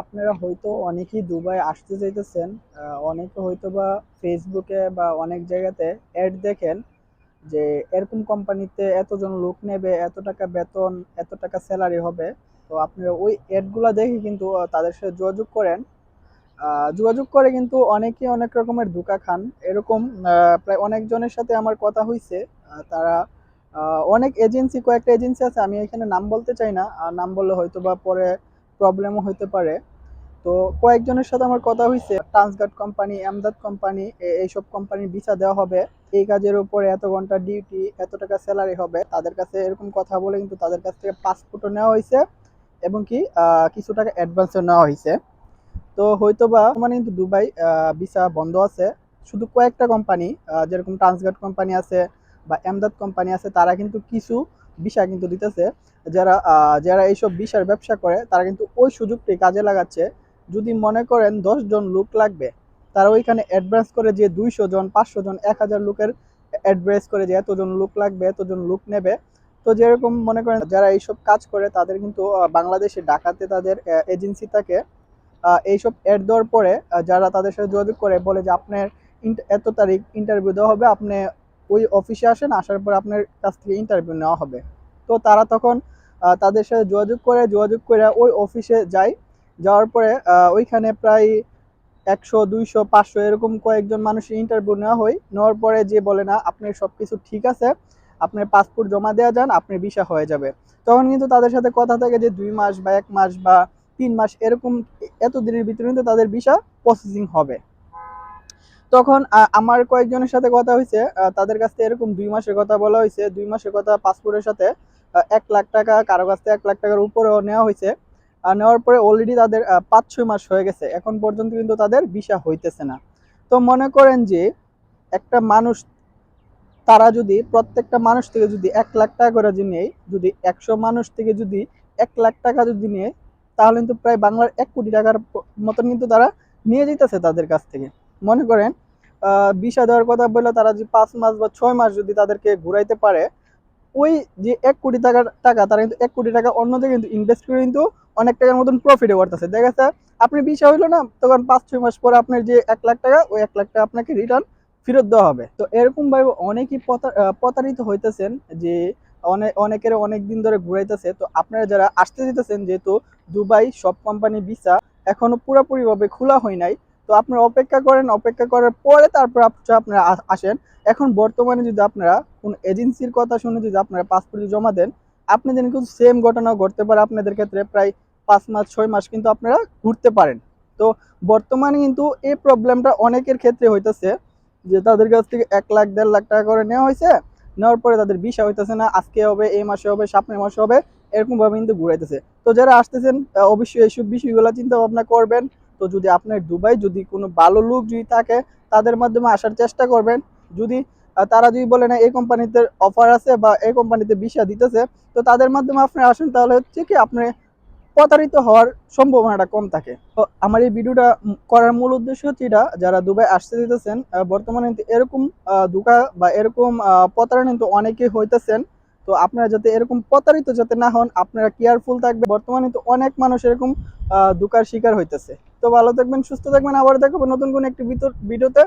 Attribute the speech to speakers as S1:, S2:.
S1: আপনারা হয়তো অনেকেই দুবাই আসতে চাইতেছেন অনেকে হয়তো বা ফেসবুকে বা অনেক জায়গাতে অ্যাড দেখেন যে এরকম কোম্পানিতে এতজন লোক নেবে, এত টাকা বেতন, এত টাকা স্যালারি হবে। তো আপনারা ওই অ্যাডগুলো দেখে কিন্তু তাদের সাথে যোগাযোগ করেন। যোগাযোগ করে কিন্তু অনেকেই অনেক রকমের ধোঁকা খান। এরকম প্রায় অনেকজনের সাথে আমার কথা হয়েছে তারা অনেক এজেন্সি কয়েকটা এজেন্সি আছে, আমি এখানে নাম বলতে চাই না। নাম বললে হয়তো বা পরে প্রবলেমও হতে পারে। তো কয়েকজনের সাথে আমার কথা হয়েছে ট্রান্সগার্ড কোম্পানি আমদাদ কোম্পানি এইসব কোম্পানির ভিসা দেওয়া হবে। এই কাজের উপরে এত ঘণ্টা ডিউটি এত টাকা স্যালারি হবে। তাদের কাছে এরকম কথা বলে কিন্তু তাদের কাছ থেকে পাসপোর্টও নেওয়া হয়েছে এবং কি কিছু টাকা অ্যাডভান্সও নেওয়া হয়েছে তো হয়তো বা মানে কিন্তু দুবাই ভিসা বন্ধ আছে। শুধু কয়েকটা কোম্পানি যেরকম ট্রান্সগার্ড কোম্পানি আছে বা এমদাদ কোম্পানি আছে, তারা কিন্তু কিছু ভিসা কিন্তু দিতেছে, যারা যারা এইসব ভিসার ব্যবসা করে, তারা কিন্তু ওই সুযোগটি কাজে লাগাচ্ছে। যদি মনে করেন জন লোক লাগবে, তারা ওইখানে অ্যাডভান্স করে যে দুইশো জন, পাঁচশো জন, এক হাজার লোকের অ্যাডভান্স করে যে এতজন লোক লাগবে, এতজন লোক নেবে। তো যেরকম মনে করেন যারা এইসব কাজ করে, তাদের কিন্তু বাংলাদেশে ডাকাতে তাদের এজেন্সি থাকে। এইসব অ্যাড দেওয়ার পরে যারা তাদের সাথে যোগাযোগ করে, বলে যে আপনার এত তারিখ ইন্টারভিউ দেওয়া হবে, আপনি ওই অফিসে আসেন, আসার পর আপনার কাছ থেকে ইন্টারভিউ নেওয়া হবে। তো তারা তখন তাদের সাথে যোগাযোগ করে যোগাযোগ করে ওই অফিসে যায়। যাওয়ার পরে ওইখানে প্রায় একশো, দুইশো, পাঁচশো এরকম কয়েকজন মানুষের ইন্টারভিউ নেওয়া হয়। নেওয়ার পরে যে বলে, না, আপনার সব কিছু ঠিক আছে, আপনার পাসপোর্ট জমা দেওয়া যান, আপনার ভিসা হয়ে যাবে। তখন কিন্তু তাদের সাথে কথা থাকে যে দুই মাস বা এক মাস বা তিন মাস এরকম এত দিনের ভিতরে কিন্তু তাদের ভিসা প্রসেসিং হবে। তখন আমার কয়েকজনের সাথে কথা হয়েছে তাদের কাছ থেকে এরকম দুই মাসের কথা বলা হয়েছে দুই মাসের কথা পাসপোর্টের সাথে এক লাখ টাকা কারও কাছ থেকে এক লাখ টাকার উপরেও নেওয়া হয়েছে আর নেওয়ার পরে অলরেডি তাদের পাঁচ, ছয় মাস হয়ে গেছে, এখন পর্যন্ত কিন্তু তাদের ভিসা হইতেছে না। তো মনে করেন যে, একটা মানুষ, তারা যদি প্রত্যেকটা মানুষ থেকে যদি এক লাখ টাকা করে যদি নেয়, যদি একশো মানুষ থেকে যদি এক লাখ টাকা যদি নেয়, তাহলে কিন্তু প্রায় বাংলার এক কোটি টাকার মতন কিন্তু তারা নিয়ে যেতেছে তাদের কাছ থেকে। মনে করেন ভিসা দেওয়ার কথা বললে তারা যে পাঁচ মাস বা ছয় মাস যদি তাদেরকে ঘুরাইতে পারে, ওই যে এক কোটি টাকার টাকা, তারা কিন্তু এক কোটি টাকা অন্যদিকে কিন্তু ইনভেস্ট করে কিন্তু অনেক টাকার মতন প্রফিটে করতেছে। দেখা যাচ্ছে, আপনি ভিসা হইল না, তখন পাঁচ, ছয় মাস পরে আপনার যে এক লাখ টাকা, ওই এক লাখ টাকা আপনাকে রিটার্ন ফেরত দেওয়া হবে। তো এরকম ভাবে অনেকেই প্রতারিত হইতেছেন যে অনেক অনেকের অনেক দিন ধরে ঘুরাইতেছে। তো আপনারা যারা আসতে যেতেছেন যেহেতু দুবাই সব কোম্পানি ভিসা এখনও পুরোপুরি ভাবে খোলা হয় নাই তো আপনারা অপেক্ষা করেন, অপেক্ষা করার পরে তারপর আপনারা আসেন। এখন বর্তমানে যদি আপনারা কোন এজেন্সির কথা শুনে যদি আপনারা পাসপোর্ট জমা দেন, আপনাদের কিন্তু সেম ঘটনা ঘটতে পারে আপনাদের ক্ষেত্রে প্রায় পাঁচ মাস, ছয় মাস কিন্তু আপনারা ঘুরতে পারেন। তো বর্তমানে কিন্তু এই প্রবলেমটা অনেকের ক্ষেত্রে হইতেছে যে তাদের কাছ থেকে এক লাখ, দেড় লাখ টাকা করে নেওয়া হয়েছে নেওয়ার পরে তাদের ভিসা হইতেছে না, আজকে হবে, এই মাসে হবে, সামনের মাসে হবে এরকম ভাবে কিন্তু ঘুরাইতেছে। তো যারা আসতেছেন অবশ্যই এইসব বিষয়গুলো চিন্তা ভাবনা করবেন। তো যদি আপনার দুবাই যদি কোনো ভালো লোক যদি থাকে, তাদের মাধ্যমে আসার চেষ্টা করবেন। যদি তারা যদি বলে না, এই কোম্পানিতে অফার আছে বা এই কোম্পানিতে ভিসা দিতেছে, তো তাদের মাধ্যমে আপনি আসেন, তাহলে হচ্ছে কি আপনি প্রতারিত হওয়ার সম্ভাবনাটা কম থাকে। তো আমার এই ভিডিওটা করার মূল উদ্দেশ্য হচ্ছে এটা, যারা দুবাই আসতে দিতেছেন বর্তমানে কিন্তু এরকম ধোঁকা বা এরকম প্রতারণা কিন্তু অনেকে হইতেছেন। তো আপনারা যাতে এরকম প্রতারিত যাতে না হন, আপনারা কেয়ারফুল থাকবে বর্তমানে তো অনেক মানুষ এরকম ধোঁকার শিকার হইতেছে। তো ভালো থাকবেন সুস্থ থাকবেন আবার দেখাবো নতুন কোনো একটি ভিডিওতে।